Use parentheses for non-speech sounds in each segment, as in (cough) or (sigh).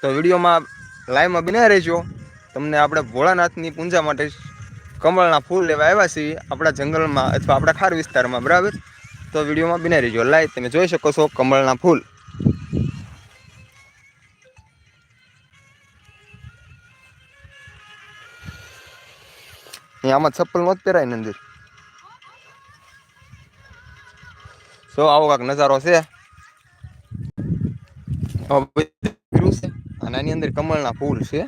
તો વિડીયોમાં લાઈવમાં બિના રહેજો. તમને આપણે ભોળાનાથની પૂજા માટે કમળના ફૂલ લેવા આવ્યા છીએ આપણા જંગલમાં અથવા આપણા ખાર વિસ્તારમાં, બરાબર? તો વિડીયોમાં બિના રહેજો. લાઈવ તમે જોઈ શકો છો કમળના ફૂલ. આમાં ચપ્પલ નહોત પહેરાય ને સો આવો કાંક નજારો છે. અને આની અંદર કમળના ફૂલ છે.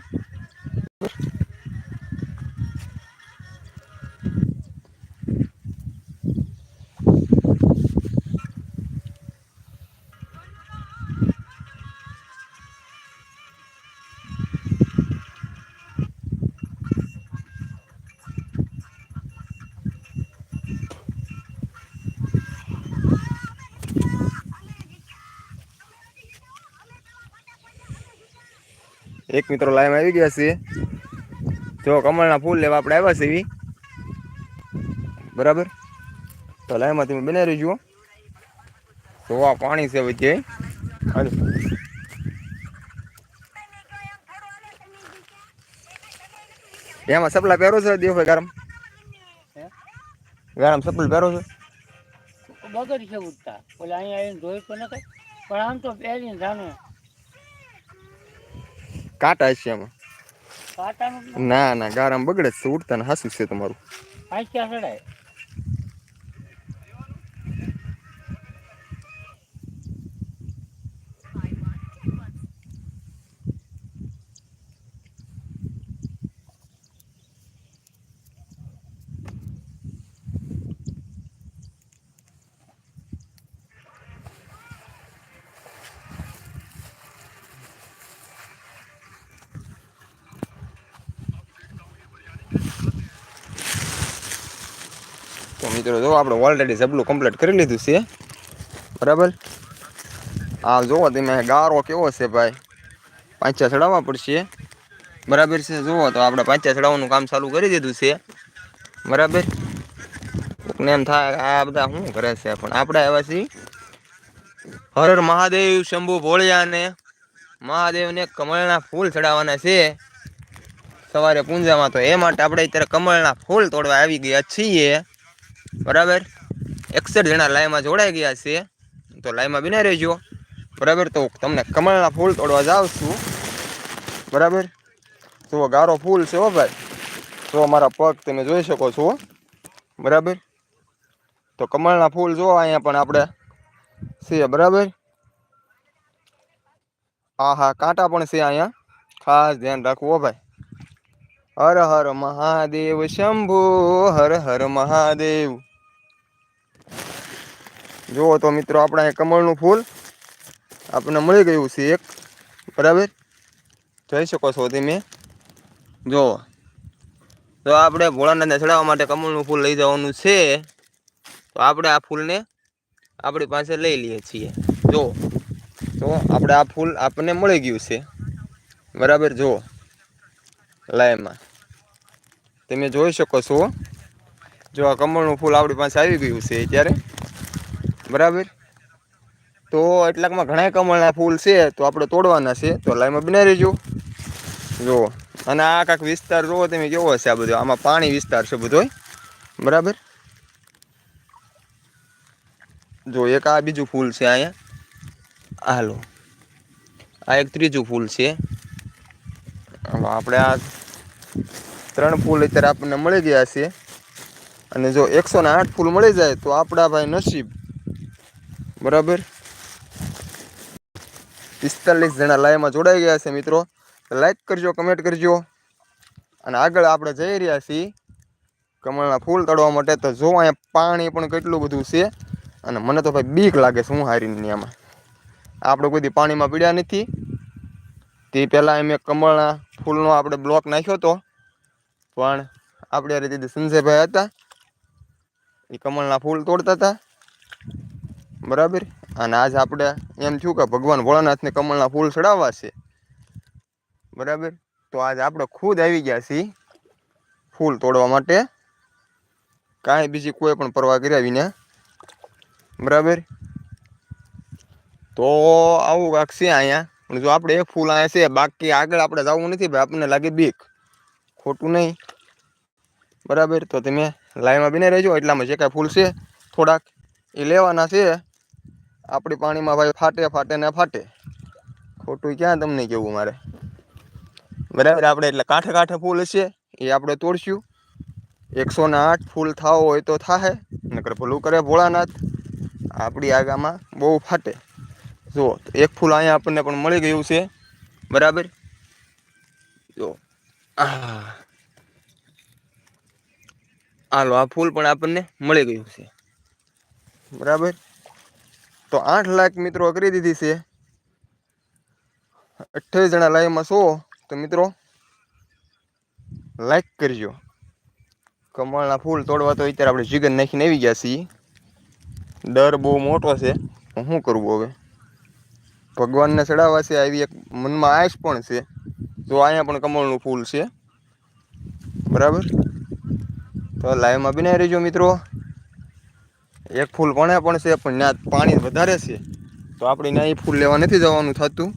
એક મિત્રો લાઈવ આવી ગયા છે જો કમળના ફૂલ લેવા આપણે આવ્યા છે બરાબર? તો લાઈવમાં તમે બનાવી રહીજો તો આ પાણી છે વચ્ચે. એમાં સપલા પહેરો છે? દેવભાઈ ગરમ. ગરમ સપલ પહેરો છે? બગડ છે ઉઠતા ઓલે અહીંયા આવીને જોયું તો નખાય. પણ આમ તો પહેરીને જાણે. કાંટા છે એમાં. ના ના ગારામ બગડે છે ઉડતા ને હાસું છે તમારું. મિત્રો, જો આપણે ઓલરેડી જબલું કમ્પ્લીટ કરી લીધું છે. બરાબર? આ જુઓ તમે, ગારો કેવો છે ભાઈ? પાંચા ચડાવવા પડશે. બરાબર છે? જુઓ તો આપણે પાંચા ચડાવવાનું કામ ચાલુ કરી દીધું છે. બરાબર? એમ થાય આ બધા શું કરે છે? પણ આપણે આવ્યા છીએ હર મહાદેવ, શંભુ ભોળિયાને મહાદેવને કમળના ફૂલ ચડાવવાના છે. સવારે પૂંજામાં તો એ માટે આપણે અત્યારે કમળના ફૂલ તોડવા આવી ગયા છીએ. બરાબર? એકસઠ જણા લાઈમાં જોડાઈ ગયા છે, તો લાઈમાં બિના રહેજો. બરાબર? તો તમને કમળના ફૂલ તોડવા જાઉં છું. બરાબર? જુઓ, ગારો ફૂલ છે હો ભાઈ. તો મારા પગ તમે જોઈ શકો છો. બરાબર? તો કમળના ફૂલ જો અહીંયા પણ આપણે છે, બરાબર? હા હા, કાંટા પણ છે અહીંયા. ખાસ ધ્યાન રાખવું હો ભાઈ. હર હર મહાદેવ, શંભુ, હર હર મહાદેવ. જુઓ તો મિત્રો આપણા કમળનું ફૂલ આપણને મળી ગયું છે એક. બરાબર? જોઈ શકો છો તમે? જુઓ તો આપણે ભોળાનાથને ચડાવવા માટે કમળનું ફૂલ લઈ જવાનું છે. તો આપણે આ ફૂલને આપણી પાસે લઈ લઈએ છીએ. જો. તો આપણે આ ફૂલ આપણને મળી ગયું છે. બરાબર? જુઓ લાઈમાં તમે જોઈ શકો છો. જો આ કમળનું ફૂલ આપણી પાસે આવી ગયું છે અત્યારે. બરાબર? તો એટલાકમાં ઘણા કમળના ફૂલ છે, તો આપણે તોડવાના છે. તો લાઈમાં બનાવી રહેજો. જુઓ અને આ કાંક વિસ્તાર જુઓ તમે, કેવો હશે આ બધો? આમાં પાણી વિસ્તાર છે બધો બરાબર? જો, એક આ બીજું ફૂલ છે અહીંયા. હાલો. આ એક ત્રીજું ફૂલ છે. આપણે આ ત્રણ ફૂલ અત્યારે આપણને મળી ગયા છે. અને જો એકસો ને આઠ ફૂલ મળી જાય, તો આપણા ભાઈ નસીબ બરાબર? પિસ્તાલીસ જણા લાઈવમાં જોડાઈ ગયા છે મિત્રો. લાઈક કરજો કમેન્ટ કરજો. અને આગળ આપણે જઈ રહ્યા છીએ કમળના ફૂલ તળવા માટે. તો જો અહીંયા પાણી પણ કેટલું બધું છે. અને મને તો ભાઈ બીક લાગે છે હું હારીને આમાં. આપણે કોઈ પાણીમાં પીડ્યા નથી. તે પહેલાં મેં કમળના ફૂલનો આપણે બ્લોક નાખ્યો હતો. પણ આપણે આ રીતે સંજયભાઈ હતા, એ કમળના ફૂલ તોડતા હતા. બરાબર? અને આજ આપણે એમ થયું કે ભગવાન ભોળાનાથને કમળના ફૂલ ચડાવવા છે. બરાબર? તો આજ આપણે ખુદ આવી ગયા છીએ ફૂલ તોડવા માટે. કાંઈ બીજી કોઈ પણ પરવા કર્યા વિના. બરાબર? તો આવું કાંક છે અહીંયા. જો આપણે એક ફૂલ અહીંયા છે, બાકી આગળ આપણે જવું નથી ભાઈ, આપણને લાગે બીક. ખોટું નહીં. બરાબર? તો તમે લાઈનમાં બીને રહેજો, એટલામાં જે કાંઈ ફૂલ છે થોડાક એ લેવાના છે. આપણી પાણીમાં ભાઈ ફાટે ફાટે ને ફાટે. ખોટું ક્યાં તમને કેવું મારે? બરાબર, આપણે એટલે કાંઠે કાંઠે ફૂલ હશે, એ આપણે તોડશું. એકસો ને આઠ ફૂલ થાવ હોય તો થાય નકર ભલું કરે ભોળાનાથ. આપણી આગામાં બહુ ફાટે. જુઓ એક ફૂલ અહીંયા આપણને પણ મળી ગયું છે. બરાબર? જો હાલો, આ ફૂલ પણ આપણને મળી ગયું છે. બરાબર? તો આઠ લાખ મિત્રો કરી દીધી છે. અઠ્યાવીસ જણા લાઈવમાં છો, તો મિત્રો લાઈક કરજો. કમળના ફૂલ તોડવા તો અત્યારે આપણે જીગર નાખીને આવી ગયા છીએ. ડર બહુ મોટો છે શું કરવું હવે? ભગવાનને ચડાવવા છે, આવી એક મનમાં આશ પણ છે. તો અહીંયા પણ કમળનું ફૂલ છે. બરાબર? તો લાઈવમાં બિનાઈ રહેજો મિત્રો. એક ફૂલ ભણે પણ છે, પણ ત્યાં પાણી વધારે છે. તો આપણે ત્યાં એ ફૂલ લેવા નથી જવાનું થતું.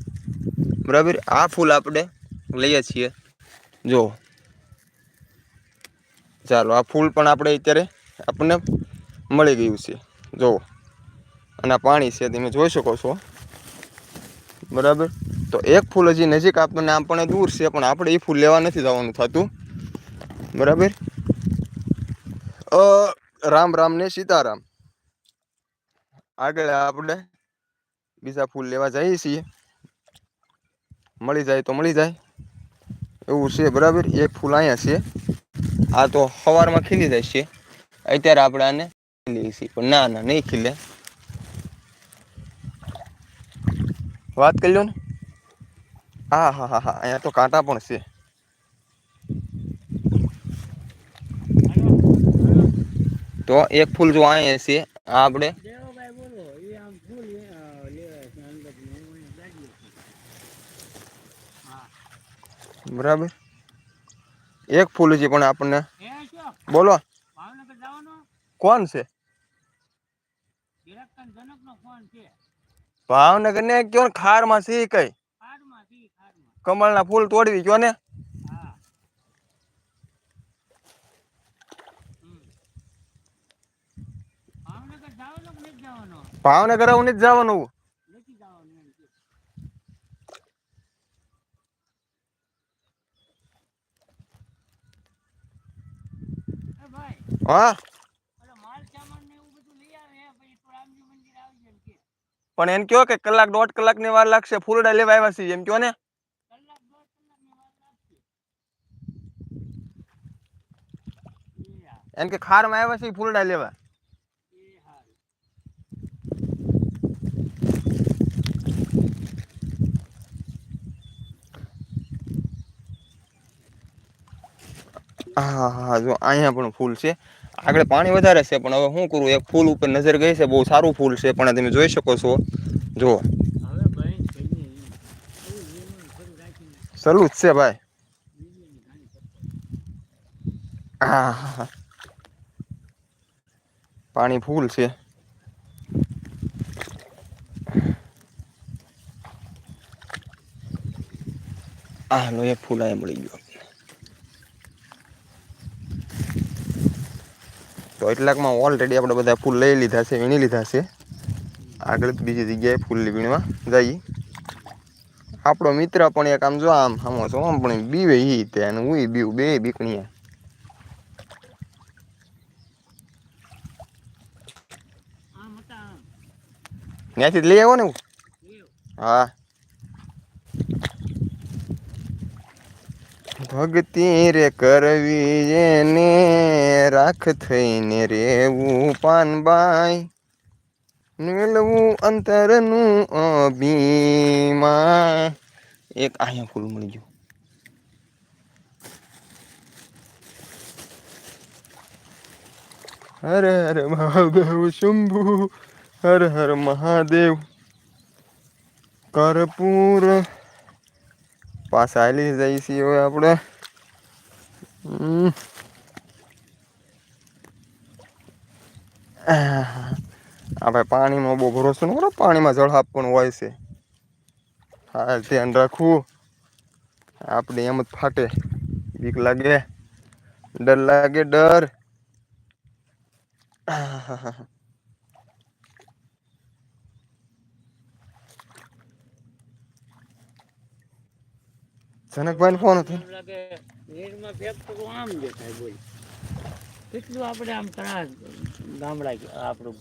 બરાબર? આ ફૂલ આપણે લઈએ છીએ. જો. ચાલો, આ ફૂલ પણ આપણે અત્યારે આપણને મળી ગયું છે. જો. અને પાણી છે, તમે જોઈ શકો છો. બરાબર? તો એક ફૂલ હજી નજીક આપણને આમ પણ દૂર છે, પણ આપણે એ ફૂલ લેવા નથી જવાનું થતું. બરાબર? રામ રામ ને સીતારામ. આગળ આપણે બીજા ફૂલ લેવા જઈએ છીએ. મળી જાય તો મળી જાય. એવું છે, બરાબર? એક ફૂલ અહીંયા છે. આ તો સવારમાં ખીલી જાય છે. અત્યારે આપણે આને લઈએ છીએ. પણ ના ના, નહીં ખીલે. વાત કરી લો ને. હા હા હા હા, અહીંયા તો કાંટા પણ છે. તો એક ફૂલ જો અહીંયા છે, આ આપણે દેવાભાઈ બોલો એ આમ ફૂલ એ, અ, લેવાય છે અંદરનું. હું અહીં ગાડીએ છું. હા બરાબર? એક ફૂલ છે પણ આપણને. એ શું? બોલો. ભાવનગર જવાનો? કોણ છે? ડિરેક્ટર જનકનો ફોન છે. ભાવનગર ને કયો ને ખારમાં છે ઈ કઈ? ખારમાં થી ખારમાં. કમળના ફૂલ તોડવી કયો ને? હા. હમ. ભાવનગર જવાનો કે નથી જવાનો? ભાવનગર આવું નથી જવાનું નથી જવાનું એમ કે એ ભાઈ હા ઓલો માલ સામાન ને એવું બધું લઈ આવે પછી તો રામજી મંદિર આવી જાય એમ કે. પણ એમ કયો કે કલાક દોઢ કલાકની વાર લાગશે ફૂલડા લેવા આવ્યા છીએ એમ કયો ને? હા એમ કે ખારમાં આવ્યા છીએ ફૂલડા લેવા. હા હા જો અહીંયા પણ ફૂલ છે. આગળ પાણી વધારે છે પણ હવે શું કરું એક ફૂલ ઉપર નજર ગઈ છે બહુ સારું ફૂલ છે પણ તમે જોઈ શકો છો જો હવે ભાઈ કહીએ ઈ. એવું લેવાનું શરૂ રાખીને સલું જ છે ભાઈ બીજીની ઘાણી કરતો. હા હા, હા. પાણી ફૂલ છે આ લો એક ફૂલ અહીંયા મળી ગયો તો એટલાકમાં ઓલરેડી આપણે બધા ફૂલ લઈ લીધા છે વીણી લીધા છે. આગળ બીજી જગ્યાએ ફૂલ વીણવા જઈએ. આપણો મિત્ર પણ એક આમ જો આમ આમ જો આમ પણ બીવે એ તે અને હું બીવું બે બીકણીયા. ત્યાંથી જ લઈ આવો ને હું? હા. ભક્તિ રે કરવી એને, રાખ થઈને રેવું પાનબાઈ. મેળવું અંતરનું અભિમા એક અહીંયા ફૂલ મળી ગયું. હર હર મહાદેવ શંભુ, હર હર મહાદેવ. કર્પૂર પાછા હાલી જઈએ છીએ હવે આપણે. આપણે પાણીમાં બહુ ભરોસો ન કરો, પાણીમાં જળ આપવાનું હોય છે. હા, ધ્યાન રાખવું. આપણે એમ જ ફાટે. બીક લાગે, ડર લાગે, ડર. હા હા હા જનકભાઈ ફોન હતો? નીરમાં ફેક તો આમ દેખાય બોલ. કેટલું આપડે આમ ઘણા ગામડા આપડું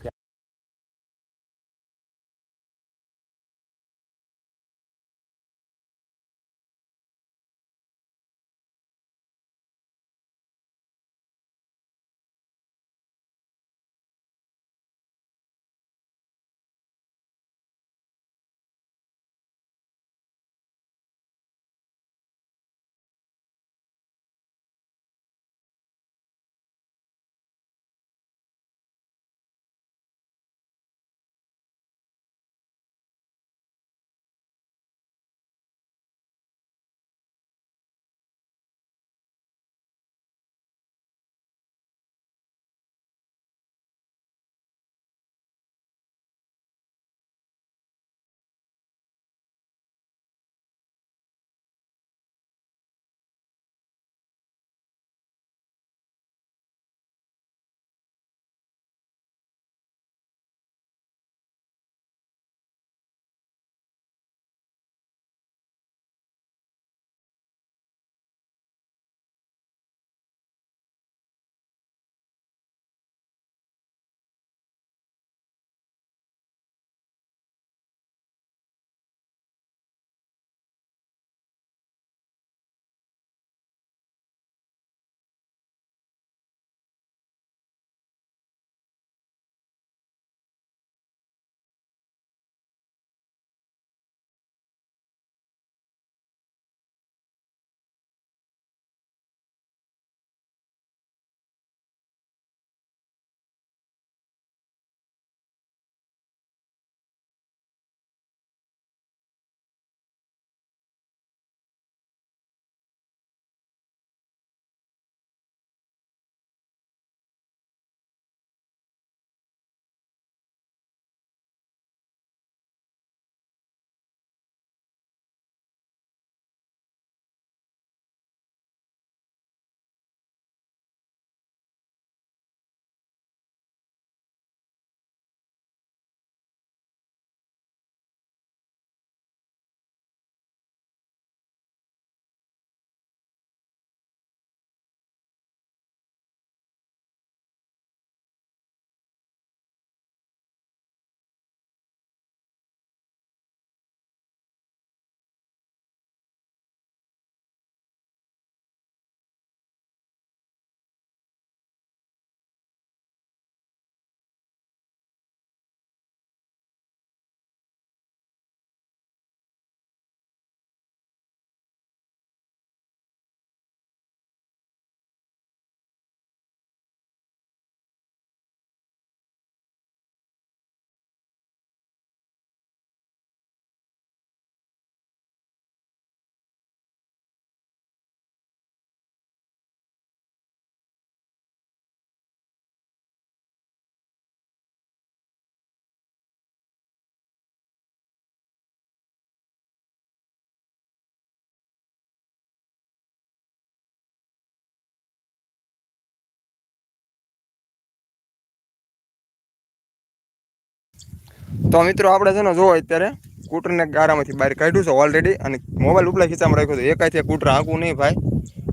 તો મિત્રો આપણે છે ને જોવો અત્યારે કૂટરને ગારામાંથી બહાર કાઢ્યું છે ઓલરેડી અને મોબાઈલ ઉપલા ખીચામાં રાખ્યો છે. એકાથી કૂટર હાંકવું નહીં ભાઈ.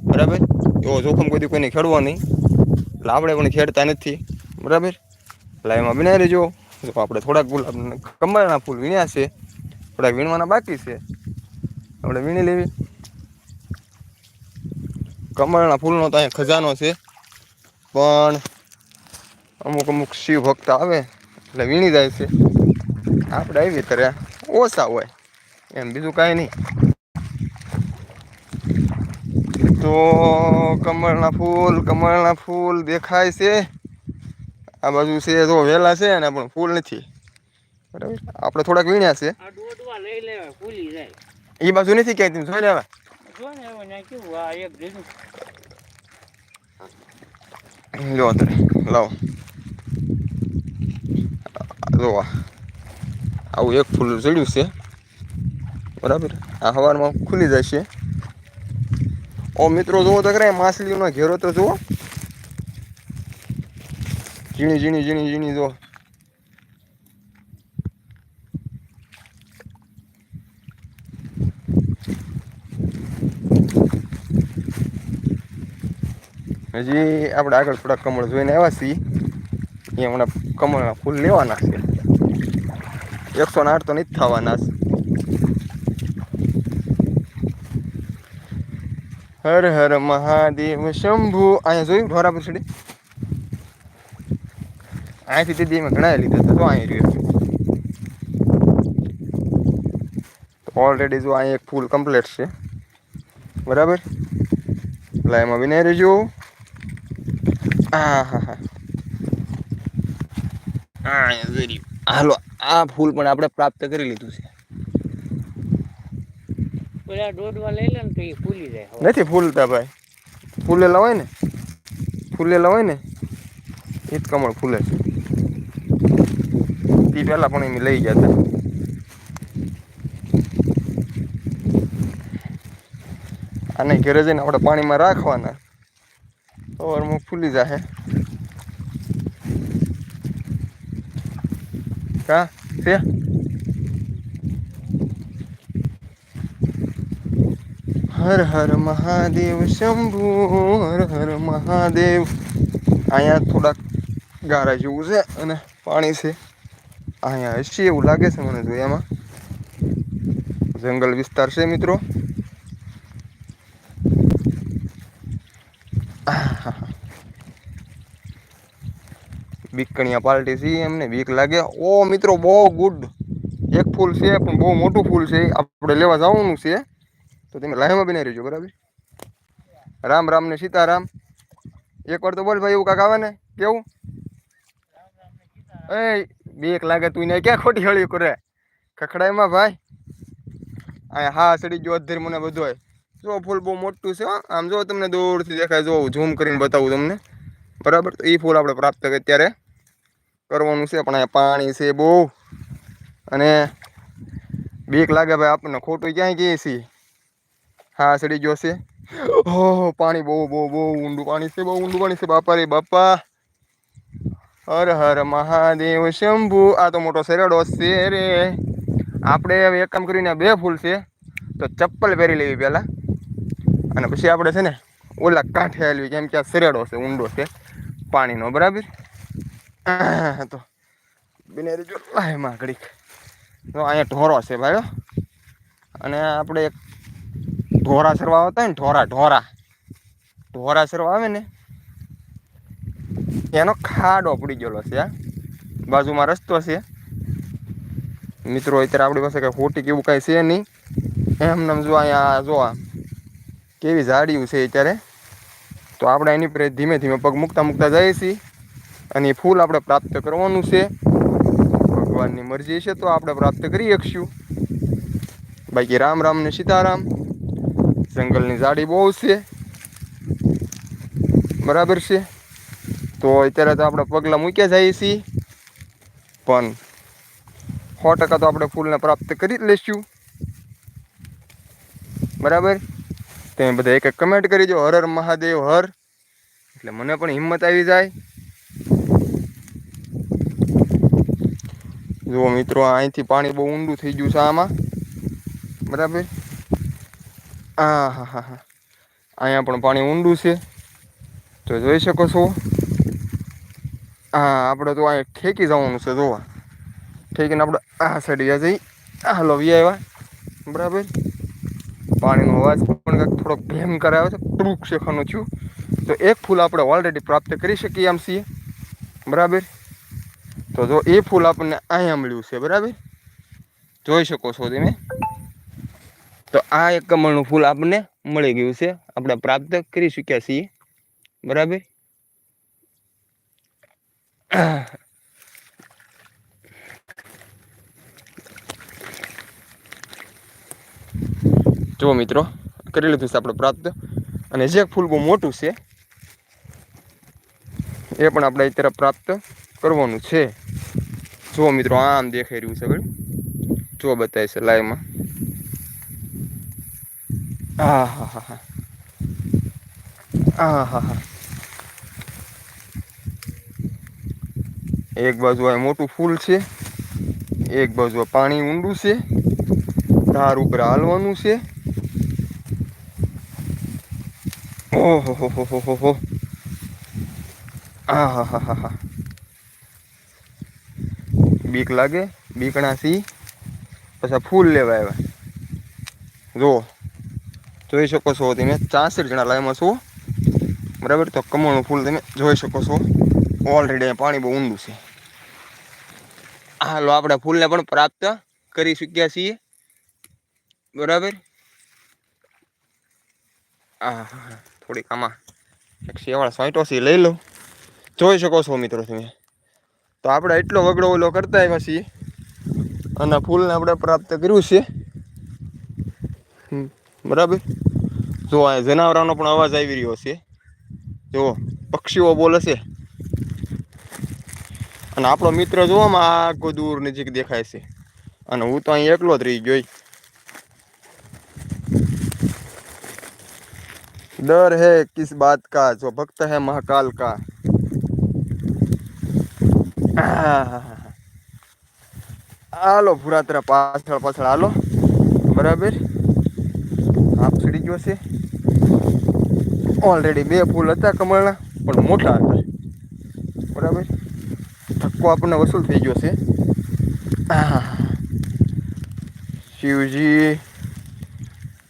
બરાબર? એવો જોખમ કોઈ કોઈને ખેડવો નહીં. એટલે આપણે પણ ખેડતા નથી. બરાબર? એટલે વિનાઈ લેજો જો આપણે થોડાક ગુલાબ કમળના ફૂલ વીણ્યા છે. થોડાક વીણવાના બાકી છે. આપણે વીણી લેવી. કમળના ફૂલનો તો અહીંયા ખજાનો છે. પણ અમુક અમુક શિવ ભક્ત આવે એટલે વીણી જાય છે. આપણે આવી ત્યારે ઓછા હોય. એમ બીજું કાંઈ નહીં. તો કમળના ફૂલ કમળના ફૂલ દેખાય છે. આ બાજુ છે જો વેલા છે ને પણ ફૂલ નથી. બરાબર? આપણે થોડાક વીણ્યા છે. એ બાજુ નથી ક્યાંય તમે જોઈ લેવા જો અત્યારે લાવો. જો આ. આવું એક ફૂલ ચડ્યું છે. બરાબર? આ હવારમાં ખુલી જશે. ઓ, મિત્રો જોવો તો કરે માછલીઓનો ઘેરો તો જુઓ. ઝીણી ઝીણી ઝીણી ઝીણી, જુઓ. હજી આપણે આગળ થોડાક કમળ જોઈને આવ્યા છીએ. એ હમણાં કમળના ફૂલ લેવાના છે. એકસો ને આઠ તો નથી થવાના. હર હર મહાદેવ શંભુ. અહીંયા જોયું? ઢોરા પછડી. અહીંયાથી દીદી મેં ઘણા લીધા હતા. તો અહીં રહ્યો ઓલરેડી જો અહીં એક ફૂલ કમ્પ્લીટ છે. બરાબર? એટલે એમાં વિનય રહેજો. હા હા હા હા હાલો આ ફૂલ પણ આપણે પ્રાપ્ત કરી લીધું છે. પેલા દોડવા લઈ લે તો એ ફૂલી જાય નથી ફૂલતા ભાઈ. ફૂલેલા હોય ને ફૂલેલા હોય ને એ જ કમળ ફૂલે છે. તે પહેલાં પણ એમ લઈ જતા આને ઘરે જઈને આપણે પાણીમાં રાખવાના. સવારમાં ફૂલી જાહે. કા છે હર હર મહાદેવ શંભુ હર હર મહાદેવ અહીંયા થોડાક ગારા જેવું છે અને પાણી છે અહીંયા હશે એવું લાગે છે મને જોયામાં જંગલ વિસ્તાર છે મિત્રો બીકણિયા પાલટી છે એમને બીક લાગે. ઓ મિત્રો, બહુ ગુડ એક ફૂલ છે, પણ બહુ મોટું ફૂલ છે આપણે લેવા જવાનું છે. તો તમે લાઈનમાં બની રહેજો, બરાબર? રામ રામ ને સીતારામ. એક વાર તો બોલ ભાઈ, એવું કાંક આવે ને? કેવું? એ, બીક લાગે તું ને, ક્યાં ખોટી હળી કરે? ખખડાઈમાં ભાઈ. અહીંયા હા સડી ગયો અધેર મને બધો જો ફૂલ બહુ મોટું છે, હો. આમ જો તમને દૂરથી દેખાય, જો ઝૂમ કરીને બતાવું તમને. બરાબર? તો એ ફૂલ આપણે પ્રાપ્ત કરીએ ત્યારે કરવાનું છે, પણ પાણી છે બહુ. અને બીક લાગે ભાઈ આપણને, ખોટું ક્યાંય કહીએ છીએ. હા, સડી ગયો છે. ઓહો પાણી બહુ બહુ બહુ ઊંડું પાણી છે, બહુ ઊંડું પાણી છે, બાપા રે બાપા. હર હર મહાદેવ શંભુ. આ તો મોટો શેરડો છે રે. આપણે હવે એક કામ કરીને બે ફૂલ છે, તો ચપ્પલ પહેરી લેવી પહેલાં. અને પછી આપણે છે ને, ઓલા કાંઠે હાલવી, કેમ કે આ શેરડો છે, ઊંડો છે. પાણીનો, બરાબર? તો બિને જો લાયમાં ઘડીક. તો અહીંયા ઢોરો છે ભાઈ અને આપણે એક ઢોરા સરવા આવતા ને, ઢોરા ઢોરા. ઢોરા સરવા આવે ને, એનો ખાડો પડી ગયેલો છે બાજુમાં રસ્તો છે. મિત્રો, અત્યારે આપણી પાસે કઈ ખોટી કેવું કાંઈ છે નહીં. એમ નામ જો અહીંયા, જો કેવી ઝાડિયું છે અત્યારે. તો આપણે એની પર ધીમે ધીમે પગ મૂકતા મૂકતા જઈએ છીએ. અને એ ફૂલ આપણે પ્રાપ્ત કરવાનું છે. ભગવાનની મરજી છે, તો આપણે પ્રાપ્ત કરી શકશું. બાકી રામ રામ ને સીતારામ. જંગલની ઝાડી બહુ છે. બરાબર છે. તો અત્યારે તો આપણે પગલાં મૂક્યા જઈએ છીએ. પણ સો ટકા તો આપણે ફૂલને પ્રાપ્ત કરી જ લઈશું. બરાબર? તમે બધા એક એક કમેન્ટ કરી દો. હર હર મહાદેવ, હર. એટલે મને પણ હિંમત આવી જાય. જુઓ મિત્રો, અહીંથી પાણી બહુ ઊંડું થઈ ગયું છે આમાં. બરાબર? હા હા હા હા. અહીંયા પણ પાણી ઊંડું છે. તો જોઈ શકો છો. હા, આપણે તો અહીંયા ઠેકી જવાનું છે, જોવા. ઠેકીને આપણે આ સાઈડ જઈ. હાલો વ્યા આવ્યા બરાબર? પાણીનો અવાજ પણ કંઈક થોડોક ભેમ કરાવે છે. ટૂંક શેખાનું થયું. તો એક ફૂલ આપણે ઓલરેડી પ્રાપ્ત કરી શકીએ આમ છીએ. બરાબર? તો જો એ ફૂલ આપણને અહીંયા મળ્યું છે, બરાબર? જોઈ શકો છો તમે? તો આ એક કમળનું ફૂલ આપણને મળી ગયું છે. આપણે પ્રાપ્ત કરી શક્યા છીએ. બરાબર? (clears throat) જો મિત્રો કરી લીધું છે આપણે પ્રાપ્ત. અને જે ફૂલ બહુ મોટું છે, એ પણ આપણે અત્યારે પ્રાપ્ત કરવાનું છે. જો મિત્રો આમ દેખાઈ રહ્યું છે ભાઈ જો બતાવે છે લાઈવમાં હા હા હા હા હા હા હા એક બાજુ આ મોટું ફૂલ છે, એક બાજુ પાણી ઊંડું છે, ધાર ઉપર હાલવાનું છે. ઓહો હો હો હો હો હા હા હા હા હા બીક લાગે, બીકણા સી પછી ફૂલ લેવા આવ્યા. જુઓ, જોઈ શકો છો તમે, ચાસઠ જણા લાઈમાં છો. બરાબર, તો કમળનું ફૂલ તમે જોઈ શકો છો. ઓલરેડી પાણી બહુ ઊંડું છે. હાલો, આપણે ફૂલને પણ પ્રાપ્ત કરી શક્યા છીએ. બરાબર? હા થોડીક આમાં એક શેવાળ સાઈટોથી લઈ લો. જોઈ શકો છો મિત્રો તમે. તો આપણે એટલો વગડો ઓલો કરતા આવ્યા છીએ. અને ફૂલને આપણે પ્રાપ્ત કર્યું છે. બરાબર? જો આ જનાવરાનો પણ અવાજ આવી રહ્યો છે. જુઓ પક્ષીઓ બોલે છે. અને આપણો મિત્ર જોવામાં આખો દૂર નજીક દેખાય છે. અને હું તો અહીં એકલો જ રહી ગયો. ડર હે કિસ બાત કા, જો ભક્ત હૈ મહાકાલ કા. હાલો ભૂરાત્રા પાછળ પાછળ હાલો. બરાબર? આપ ચડી ગયો છે. ઓલરેડી બે ફૂલ હતા કમળના, પણ મોટા હતા. બરાબર? ધક્કો આપણને વસૂલ થઈ ગયો છે. શિવજી,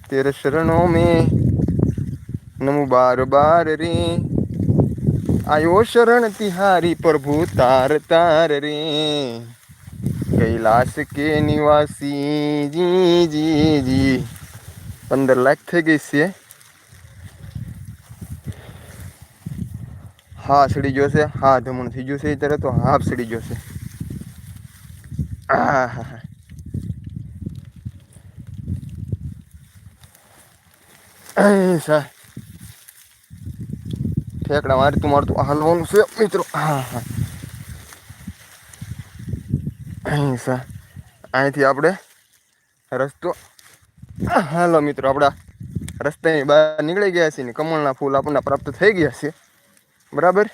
તેરે શરણો મેં. નમો બાર બાર રે. આયો શરણ તિહારી પ્રભુ તાર તાર રે. કૈલાશ કે નિવાસી, જી જી જી. પંદર લાખ થઈ ગઈ છે. હા, સડી ગયો હા, ધમણ થઈ ગયું છે અત્યારે તો હાફ સડી ગયો છે. હા હા. હા સા ઠેકડા મારતું મારતું હાલવાનું છે, મિત્રો. હા હા. અહિંસા અહીંથી આપણે રસ્તો. હાલો, મિત્રો, આપણા રસ્તાની બહાર નીકળી ગયા છીએ ને કમળના ફૂલ આપણને પ્રાપ્ત થઈ ગયા છે. બરાબર?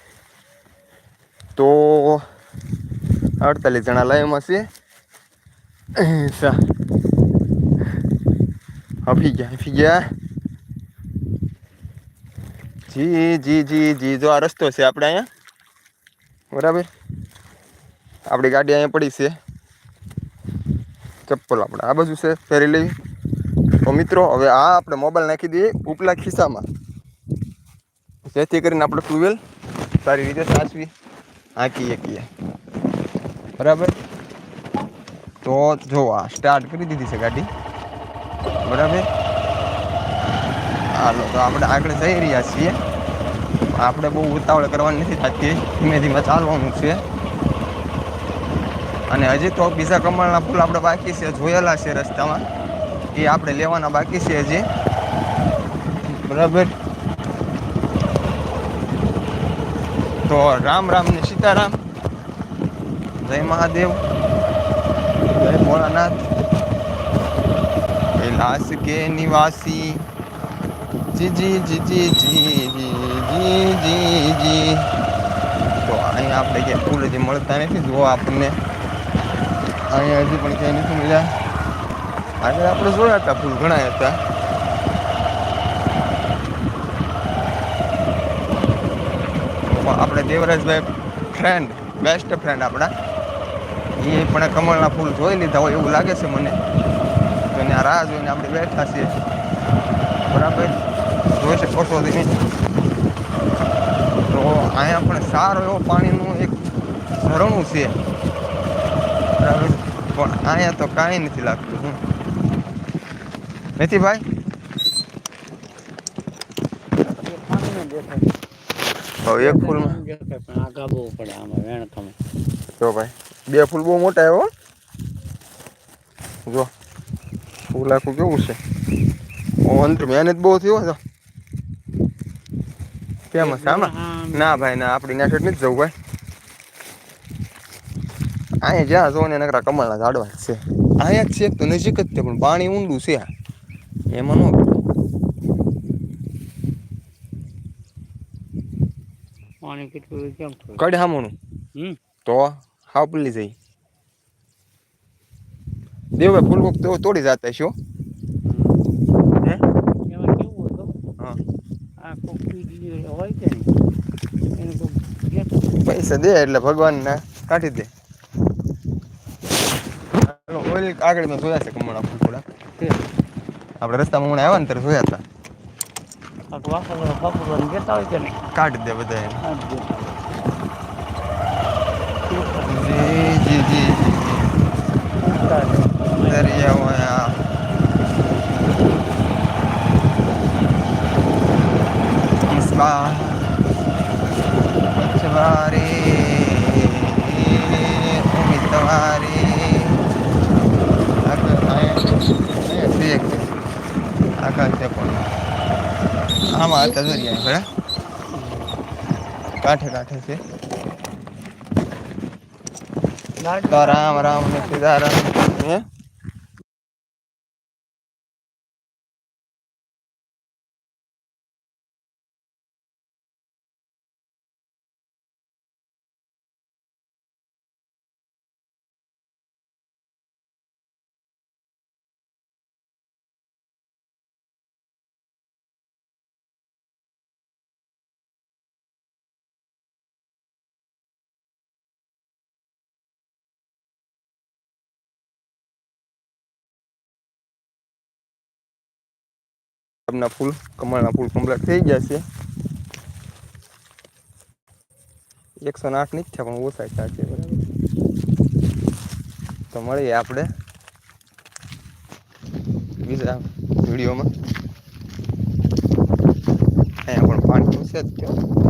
તો અડતાલીસ જણા લાઈવમાં છે. અહિંસા હફી ગયા હફી ગયા. જી જી જી જી, જો આ રસ્તો છે આપણે અહીંયા. બરાબર? આપણી ગાડી અહીંયા પડી છે. ચપ્પલ આપણે. આ બાજુ છે ફેરી લઈ. તો મિત્રો, હવે આ આપણે મોબાઈલ નાખી દઈએ ઉપલા ખિસ્સામાં. જેથી કરીને આપણે ટુવેલ સારી રીતે સાચવી હાંકી શકીએ બરાબર? તો જો આ સ્ટાર્ટ કરી દીધી છે ગાડી. બરાબર? હાલો, તો આપણે આગળ જઈ રહ્યા છીએ. આપણે બહુ ઉતાવળ કરવાની નથી થતી. ધીમે ધીમે ચાલવાનું છે. અને હજી તો બીજા કમળના ફૂલ આપણે બાકી છે, જોયેલા છે રસ્તામાં. એ આપણે લેવાના બાકી છે હજી. બરાબર. તો રામ રામ ને સીતારામ. જય મહાદેવ. જય ભોળાનાથ. કૈલાસ કે નિવાસી? જીજી જીજી જી જી જી જી તો અહીંયા આપણે ક્યાં ફૂલ હજી મળતા નથી. જો આપણને. અહીંયા હજી પણ ક્યાંય નથી મળ્યા. આજે આપણે જોયા હતા ફૂલ ઘણા હતા. આપણે દેવરાજભાઈ ફ્રેન્ડ બેસ્ટ ફ્રેન્ડ આપણા. એ પણ કમળના ફૂલ જોઈ લીધા હોય એવું લાગે છે મને. તો એને રાહ જોઈને આપણે બેઠા છીએ. બરાબર? જોઈ શકો છો તમે. તો અહીંયા પણ સારો એવો પાણીનું એક ઝરણું છે. બરાબર પણ અહીંયા તો કાંઈ નથી લાગતું હું નથી ભાઈ પાણી દેખાય હવે એક ફૂલમાં દેખાય પણ આ ગાબવું પડે આમાં વેણ તમે જો ભાઈ, બે ફૂલ બહુ મોટા આવ્યો જો, ફૂલ આખું કેવું છે? ઓ અંદર મહેનત બહુ થયો તો. ફેમસ આમાં ના ભાઈ ના આપણી ના નથી જવું ભાઈ અહીંયા જ્યાં જો ને નકરા કમળના ઝાડવા છે. અહીંયા જ છે તો નજીક જ છે પણ પાણી ઊંડું છે. એમાં ન પાણી કેટલું કેમ કડ હામણું તો હાવ પલી જઈ. દેવ ફૂલ તોડી જતા છો પૈસા દે એટલે ભગવાન ને કાઢી દે. ઓઇલ આગળ મેં જોયા છે કમળ આપણે થોડા. આપણે રસ્તામાં હમણાં આવ્યા ને ત્યારે જોયા હતા. કાઢી દે બધા જ. જી જી. દરિયા હોય મુસ્બા સવારી ઉમેદવારી આગળ અહીંયા છે એક આકાશ છે પણ આમાં હતા દરિયા ખરા કાંઠે કાંઠે છે. રામ રામ ને સીતારામ હે? ગુલાબના ફૂલ કમળના ફૂલ કમ્પ્લીટ થઈ ગયા છે એકસો ને આઠ છે પણ ઓછા ચા છે બરાબર તો મળીએ આપણે બીજા વિડીયોમાં અહીંયા પણ પાણી છે જો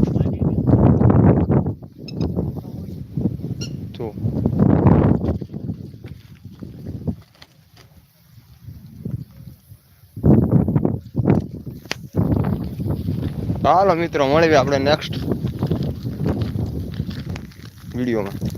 હાલો મિત્રો મળીએ આપણે નેક્સ્ટ વિડીયોમાં.